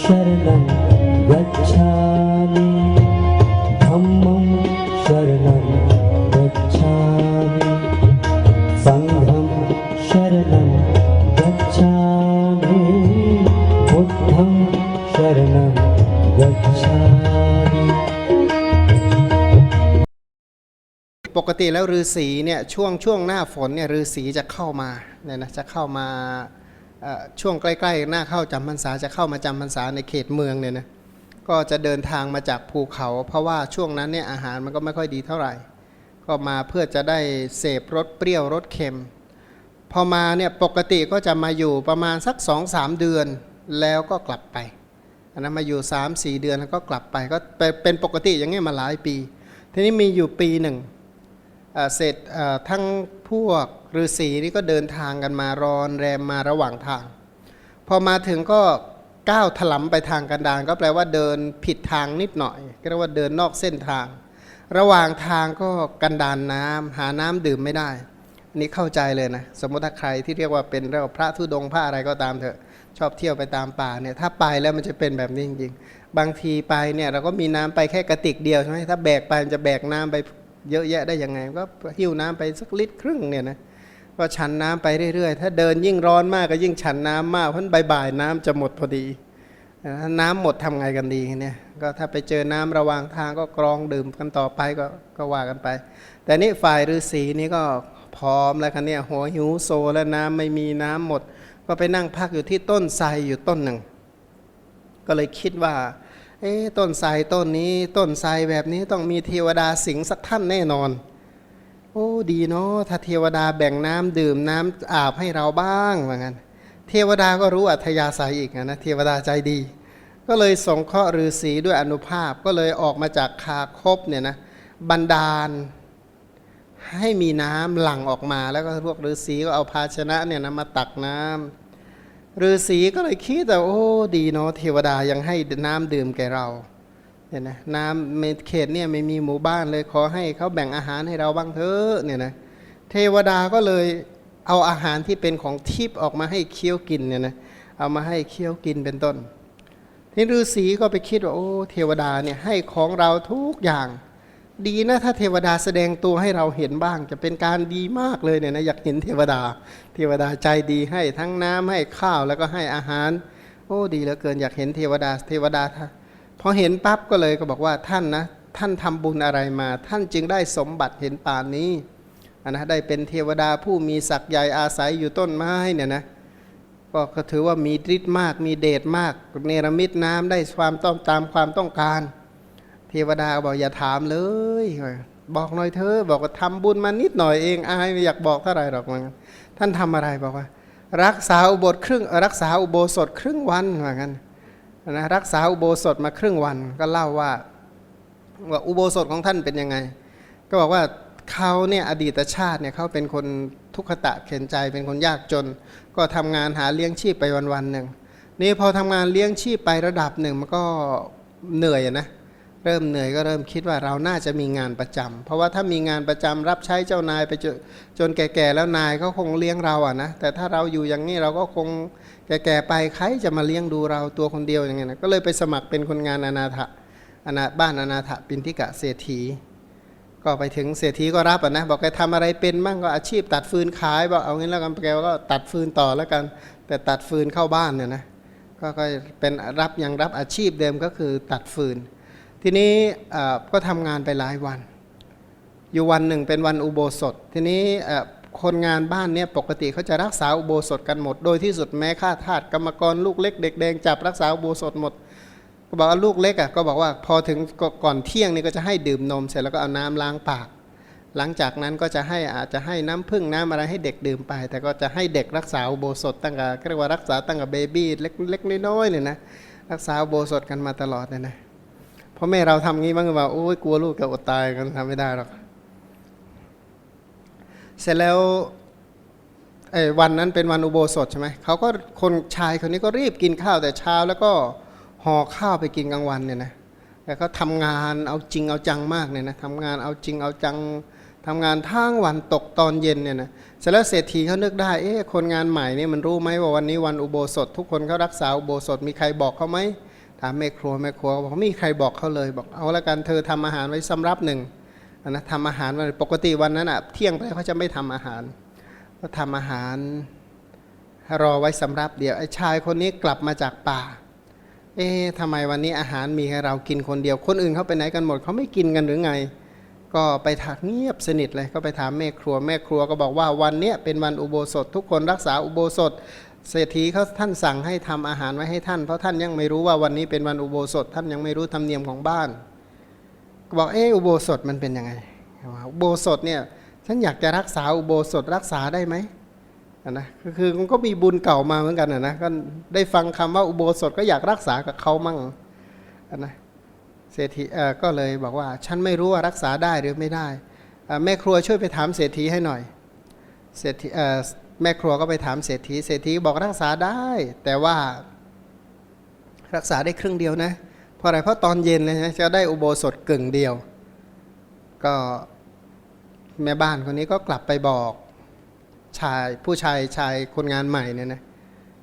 शरणं गच्छामि धम्मं शरणं गच्छामि सङ्घं शरणं गच्छामि बुद्धं शरणं गच्छामि ปกติแล้วฤาษีเนี่ยช่วงช่วงหน้าฝนเนี่ยฤาษีจะเข้ามาเนี่ยนะจะเข้ามาเอ่อ ช่วงใกล้ๆหน้าเข้าจำพรรษาจะเข้ามาจำพรรษาในเขตเมืองเนี่ยนะก็จะเดินทางมาจากภูเขา เพราะว่าช่วงนั้นเนี่ยอาหารมันก็ไม่ค่อยดีเท่าไหร่ ก็มาเพื่อจะได้เสพรสเปรี้ยวรสเค็ม พอมาเนี่ยปกติก็จะมาอยู่ประมาณสัก2อสเดือนแล้วก็กลับไปอันนั้นมาอยู่3 4 เดือนแล้วก็กลับไปก็เป็นเป็นปกติอย่างเงี้ยมาหลายปี ทีนี้มีอยู่ปีหนึ่ง เสร็จทั้งพวกฤาษีนี่ก็เดินทางกันมารอนแรมมาระหว่างทาง พอมาถึงก็ก้าวถลำไปทางกันดารก็แปลว่าเดินผิดทางนิดหน่อยก็เรียกว่าเดินนอกเส้นทาง ระหว่างทางก็กันดารนน้ำหาน้ำดื่มไม่ได้นี่เข้าใจเลยนะสมมติถ้าใครที่เรียกว่าเป็นเรียกว่าพระธุดงพระอะไรก็ตามเถอะ ชอบเที่ยวไปตามป่าเนี่ยถ้าไปแล้วมันจะเป็นแบบนี้จริงๆ บางทีไปเนี่ยเราก็มีน้ำไปแค่กระติกเดียวใช่ไหมถ้าแบกไปมันจะแบกน้ำไป เยอะแยะได้ยังไง ก็หิ้วน้ำไปสักลิตรครึ่งเนี่ยนะก็ฉันน้ำไปเรื่อยๆ ถ้าเดินยิ่งร้อนมากก็ยิ่งฉันน้ำมากเพราะบ่ายๆน้ำจะหมดพอดีถ้าน้ำหมดทำไงกันดีเนี่ยก็ถ้าไปเจอน้ำระหว่างทางก็กรองดื่มกันต่อไปก็ก็ว่ากันไป แต่นี่ฝ่ายฤาษีนี่ก็พร้อมแล้วกันเนี่ยหัวหิวโซแล้วน้ำไม่มีน้ำหมด ก็ไปนั่งพักอยู่ที่ต้นไทรอยู่ต้นหนึ่ง ก็เลยคิดว่า เอ๊ต้นไทรต้นนี้ต้นไทรแบบนี้ต้องมีเทวดาสิงสักท่านแน่นอน โอ้ดีเนาะถ้าเทวดาแบ่งน้ำดื่มน้ำอาบให้เราบ้างว่างั้น เทวดาก็รู้อัธยาศัยอีกนะเทวดาใจดี ก็เลยสงเคราะห์ฤาษีด้วยอนุภาพก็เลยออกมาจากคาคบเนี่ยนะบันดาล ให้มีน้ำหลั่งออกมาแล้วก็พวกฤาษีก็เอาภาชนะเนี่ยนะมาตักน้ำ ฤาษีก็เลยคิดแต่โอ้ดีเนาะเทวดายังให้น้ำดื่มแก่เราเนี่ยนะน้ำในเขตเนี่ยไม่มีหมู่บ้านเลยขอให้เขาแบ่งอาหารให้เราบ้างเถอะเนี่ยนะเทวดาก็เลยเอาอาหารที่เป็นของทิพย์ออกมาให้เคี้ยวกินเนี่ยนะเอามาให้เคี้ยวกินเป็นต้นทีนี้ฤาษีก็ไปคิดว่าโอ้เทวดาเนี่ยให้ของเราทุกอย่าง ดีนะถ้าเทวดาแสดงตัวให้เราเห็นบ้าง จะเป็นการดีมากเลยเนี่ยนะอยากเห็นเทวดา เทวดาใจดีให้ทั้งน้ำให้ข้าวแล้วก็ให้อาหาร โอ้ดีเหลือเกินอยากเห็นเทวดาเทวดาพอเห็นปั๊บก็เลยก็บอกว่าท่านนะท่านทำบุญอะไรมา ท่านจึงได้สมบัติเห็นป่านนี้นนะได้เป็นเทวดาผู้มีศักย์ใหญ่อาศัยอยู่ต้นไม้เนี่ยนะก็ถือว่ามีฤทธิ์มากมีเดชมากเนรมิตน้ำได้ความต้องตามความต้องการ ทวดาบอกอย่าถามเลย บอกหน่อยเธอ บอกว่าทำบุญมานิดหน่อยเองอายไม่อยากบอกเท่าไหร่หรอกมันท่านทำอะไรบอกว่า รักษาอุโบสถครึ่งรักษาอุโบสถครึ่งวันว่างั้นนะรักษาอุโบสถมาครึ่งวันก็เล่าว่าว่าอุโบสถของท่านเป็นยังไง ก็บอกว่าเขาเนี่ยอดีตชาติเนี่ยเขาเป็นคนทุกขตะเข็นใจเป็นคนยากจน ก็ทำงานหาเลี้ยงชีพไปวันๆหนึ่งนี่พอทำงานเลี้ยงชีพไประดับหนึ่งมันก็เหนื่อยนะ เริ่มเหนื่อยก็เริ่มคิดว่าเราน่าจะมีงานประจำเพราะว่าถ้ามีงานประจำรับใช้เจ้านายไปจนจนแก่ๆแล้วนายก็คงเลี้ยงเราอะนะแต่ถ้าเราอยู่อย่างนี้เราก็คงแก่ๆไปใครจะมาเลี้ยงดูเราตัวคนเดียวอย่างเงี้ยนะก็เลยไปสมัครเป็นคนงานอนาถะอนาบ้านอนาถะปินทิกะเศรษฐี ก็ไปถึงเศรษฐีก็รับอะนะบอกแกทำอะไรเป็นมั่งก็อาชีพตัดฟืนขายบอกเอางี้แล้วกันแกก็ตัดฟืนต่อแล้วกัน แต่ตัดฟืนเข้าบ้านเนี่ยนะก็เป็นรับยังรับอาชีพเดิมก็คือตัดฟืน ทีนี้ก็ทำงานไปหลายวัน อยู่วันหนึ่งเป็นวันอุโบสถ ทีนี้คนงานบ้านเนี่ยปกติเขาจะรักษาอุโบสถกันหมด โดยที่สุดแม้ข้าทาสกรรมกรลูกเล็กเด็กแดงจับรักษาอุโบสถหมด ก็บอกว่าลูกเล็กอะก็บอกว่าพอถึงก่อนเที่ยงนี่ก็จะให้ดื่มนมเสร็จแล้วก็เอาน้ำล้างปาก หลังจากนั้นก็จะให้อาจจะให้น้ำพึ่งน้ำอะไรให้เด็กดื่มไป แต่ก็จะให้เด็กรักษาอุโบสถตั้งแต่เรียกว่ารักษาตั้งแต่เบบี้เล็กเล็กน้อยๆเนี่ยนะรักษาอุโบสถกันมาตลอดเนี่ยนะ พ่อแม่เราทำงี้บ้างหรือเปล่าโอ้ยกลัวลูกจะอดตายกันทำไม่ได้หรอกเสร็จแล้วไอ้วันนั้นเป็นวันอุโบสถใช่ไหมเขาก็คนชายคนนี้ก็รีบกินข้าวแต่เช้า แล้วก็ห่อข้าวไปกินกลางวันเนี่ยนะแต่เขาทำงานเอาจริงเอาจังมากเนี่ยนะทำงานเอาจริงเอาจังทำงานทั้งวันตกตอนเย็นเนี่ยนะเสร็จแล้วเศรษฐีเขานึกได้เอ๊ะคนงานใหม่เนี่ยมันรู้ไหมว่าวันนี้วันอุโบสถ ทุกคนเขารักษาอุโบสถมีใครบอกเขาไหม ถามแม่ครัวแม่ครัวบอกไม่มีใครบอกเขาเลยบอกเอาละกันเธอทำอาหารไว้สำรับหนึ่งนะทำอาหารวันปกติวันนั้นอะเที่ยงไปเขาจะไม่ทำอาหาร ก็ทำอาหารรอไว้สำรับเดียวไอ้ชายคนนี้กลับมาจากป่า เอ๊ะทำไมวันนี้อาหารมีให้เรากินคนเดียว คนอื่นเขาไปไหนกันหมดเขาไม่กินกันหรือไง ก็ไปถักเงียบสนิทเลยก็ไปถามแม่ครัวแม่ครัวก็บอกว่าวันเนี้ยเป็นวันอุโบสถ ทุกคนรักษาอุโบสถ เศรษฐีเขาท่านสั่งให้ทำอาหารไว้ให้ท่าน เพราะท่านยังไม่รู้ว่าวันนี้เป็นวันอุโบสถ ท่านยังไม่รู้ธรรมเนียมของบ้านบอกเอออุโบสถมันเป็นยังไงอุโบสถเนี่ยฉันอยากจะรักษาอุโบสถรักษาได้ไหมนะก็คือมันก็มีบุญเก่ามาเหมือนกันนะก็ได้ฟังคำว่าอุโบสถก็อยากรักษากับเขามั่งอะนะเศรษฐีเออก็เลยบอกว่า ฉันไม่รู้ว่ารักษาได้หรือไม่ได้ แม่ครัวช่วยไปถามเศรษฐีให้หน่อยเศรษฐีเออ แม่ครัวก็ไปถามเศรษฐี เศรษฐีบอกรักษาได้ แต่ว่ารักษาได้ครึ่งเดียวนะ เพราะอะไร เพราะตอนเย็นเลยนะจะได้อุโบสถกึ่งเดียว ก็แม่บ้านคนนี้ก็กลับไปบอกชายผู้ชายชายคนงานใหม่เนี่ยนะ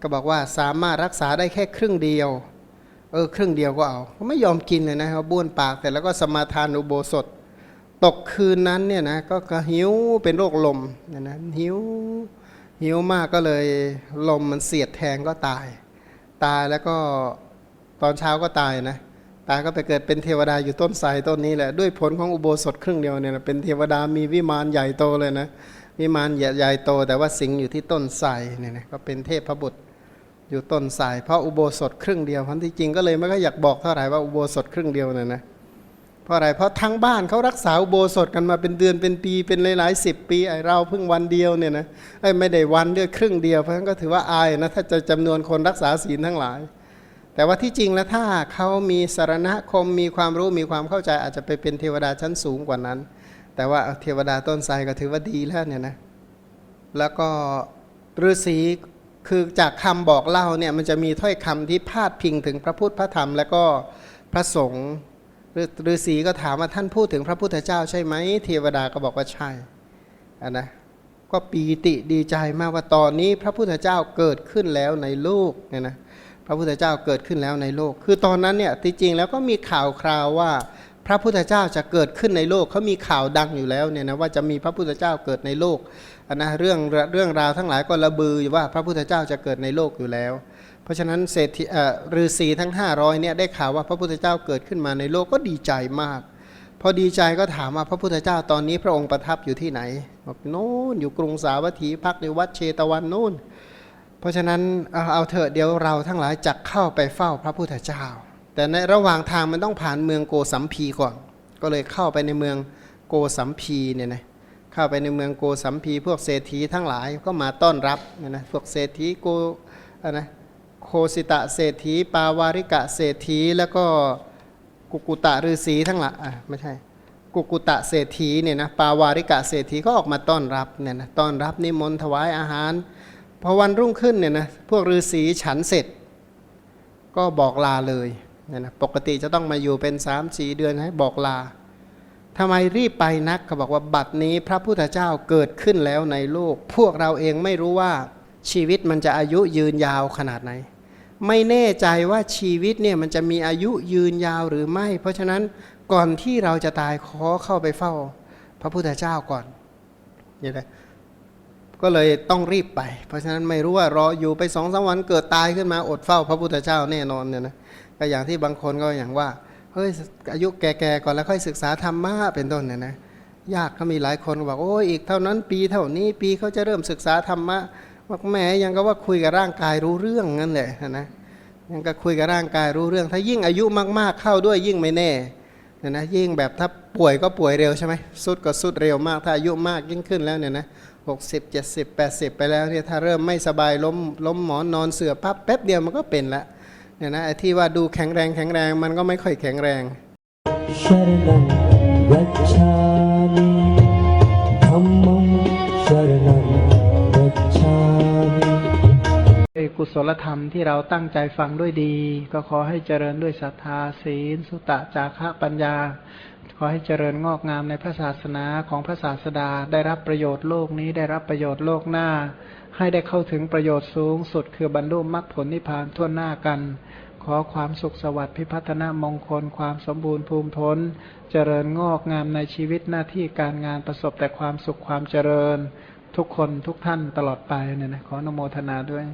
ก็บอกว่าสามารถรักษาได้แค่ครึ่งเดียว เออครึ่งเดียวก็เอา ไม่ยอมกินเลยนะเขาบ้วนปากแต่แล้วก็สมาทานอุโบสถ ตกคืนนั้นเนี่ยนะก็ก็หิวเป็นโรคลมเนี่ยนะหิว หิวมากก็เลยลมมันเสียดแทงก็ตาย ตายแล้วก็ตอนเช้าก็ตายนะตายก็ไปเกิดเป็นเทวดาอยู่ต้นไทรต้นนี้แหละด้วยผลของอุโบสถครึ่งเดียวเนี่ยนะเป็นเทวดามีวิมานใหญ่โตเลยนะวิมานใหญ่โต แต่ว่าสิงอยู่ที่ต้นไทรเนี่ยนะก็เป็นเทพบุตรอยู่ต้นไทรเพราะอุโบสถครึ่งเดียวพันที่จริงก็เลยไม่ก็อยากบอกเท่าไหร่ว่าอุโบสถครึ่งเดียวเนี่ยนะ เพราะอะไร เพราะทั้งบ้านเขารักษาโบสถกันมาเป็นเดือนเป็นปีเป็นหลายๆสิบปีไอเราเพิ่งวันเดียวเนี่ยนะไอไม่ได้วันเดียวครึ่งเดียวเพราะฉะนั้นก็ถือว่าอายนะถ้าจะจำนวนคนรักษาศีลทั้งหลาย แต่ว่าที่จริงแล้วถ้าเขามีสารณคมมีความรู้มีความเข้าใจอาจจะไปเป็นเทวดาชั้นสูงกว่านั้น แต่ว่าเทวดาต้นไทรก็ถือว่าดีแล้วเนี่ยนะแล้วก็ฤาษีคือจากคำบอกเล่าเนี่ยมันจะมีถ้อยคำที่พาดพิงถึงพระพุทธพระธรรม แล้วก็พระสงฆ์ ฤาษีก็ถามว่าท่านพูดถึงพระพุทธเจ้าใช่ไหมเทวดาก็บอกว่าใช่อะนะก็ปีติดีใจมากว่าตอนนี้พระพุทธเจ้าเกิดขึ้นแล้วในโลกเนี่ยนะพระพุทธเจ้าเกิดขึ้นแล้วในโลก คือตอนนั้นเนี่ยที่จริงแล้วก็มีข่าวคราวว่าพระพุทธเจ้าจะเกิดขึ้นในโลกเขามีข่าวดังอยู่แล้วเนี่ยนะว่าจะมีพระพุทธเจ้าเกิดในโลก นนะเรื่องเรื่องราวทั้งหลายก็ระบืออยู่ว่าพระพุทธเจ้าจะเกิดในโลกอยู่แล้ว เพราะฉะนั้นเศรษฐีฤาษีทั้ง 500เนี่ยได้ข่าวว่าพระพุทธเจ้าเกิดขึ้นมาในโลกก็ดีใจมาก พอดีใจก็ถามว่าพระพุทธเจ้าตอนนี้พระองค์ประทับอยู่ที่ไหนบอกโน่นอยู่กรุงสาวัตถีพักในวัดเชตวันนู่นเพราะฉะนั้นเอาเอาเถอะเดี๋ยวเราทั้งหลายจักเข้าไปเฝ้าพระพุทธเจ้า แต่ในระหว่างทางมันต้องผ่านเมืองโกสัมพีก่อน ก็เลยเข้าไปในเมืองโกสัมพีเนี่ยนะ เข้าไปในเมืองโกสัมพีพวกเศรษฐีทั้งหลายก็มาต้อนรับนี่ยนะพวกเศรษฐีโกนะโคสิตะเศรษฐี ปาวาริกะเศรษฐีแล้วก็กุกุตะฤาษีทั้งหลายอะไม่ใช่กุกุตะเศรษฐีเนี่ยนะปาวาริกะเศรษฐีก็ออกมาต้อนรับเนี่ยนะต้อนรับนิมนต์ถวายอาหารพอวันรุ่งขึ้นเนี่ยนะพวกฤาษีฉันเสร็จ ก็บอกลาเลยเนี่ยนะปกติจะต้องมาอยู่เป็น3ามสี่เดือนให้บอกลา ทำไมรีบไปนักเขาบอกว่าบัดนี้พระพุทธเจ้าเกิดขึ้นแล้วในโลก พวกเราเองไม่รู้ว่าชีวิตมันจะอายุยืนยาวขนาดไหน ไม่แน่ใจว่าชีวิตเนี่ยมันจะมีอายุยืนยาวหรือไม่ เพราะฉะนั้นก่อนที่เราจะตายขอเข้าไปเฝ้า พระพุทธเจ้าก่อนนี่ยนะก็เลยต้องรีบไป เพราะฉะนั้นไม่รู้ว่ารออยู่ไปสองสาวันเกิดตายขึ้นมาอดเฝ้าพระพุทธเจ้าแน่นอนเนี่ยนะก็อย่างที่บางคนก็อย่างว่า เฮ้ยอายุแก่ๆก่อนแล้วค่อยศึกษาธรรมะเป็นต้นเนี่ยนะยากก็มีหลายคนบอกโอ้ยอีกเท่านั้นปีเท่านี้ปีเขาจะเริ่มศึกษาธรรมะว่าแหมยังก็ว่าคุยกับร่างกายรู้เรื่องนั่นแหละนะยังก็คุยกับร่างกายรู้เรื่อง ถ้ายิ่งอายุมากๆเข้าด้วยยิ่งไม่แน่เนี่ยนะยิ่งแบบถ้าป่วยก็ป่วยเร็วใช่ไหมสุดก็สุดเร็วมาก ถ้าอายุมากยิ่งขึ้นแล้วเนี่ยนะหกสิบเจ็ดสิบแปดสิบไปแล้วเนี่ยถ้าเริ่มไม่สบายล้มล้มหมอนนอนเสือปั๊บแป๊บเดียวมันก็เป็นละ เนี่ยนะไอ้ที่ว่าดูแข็งแรงแข็งแรงมันก็ไม่ค่อยแข็งแรงชรนัรัชสังกุศลธรรมที่เราตั้งใจฟังด้วยดี ก็ขอให้เจริญด้วยศรัทธาศีล สุตะจาระปัญญา ขอให้เจริญงอกงามในพระศาสนาของพระศาสดา ได้รับประโยชน์โลกนี้ได้รับประโยชน์โลกหน้า ให้ได้เข้าถึงประโยชน์สูงสุด คือบรรลุมรรคผลนิพพานทั่วหน้ากัน ขอความสุขสวัสดิ์พิพัฒนามงคล ความสมบูรณ์ภูมิพ้น เจริญงอกงามในชีวิตหน้าที่การงานประสบแต่ความสุขความเจริญ ทุกคนทุกท่านตลอดไปเนี่ยนะขออนุโมทนาด้วย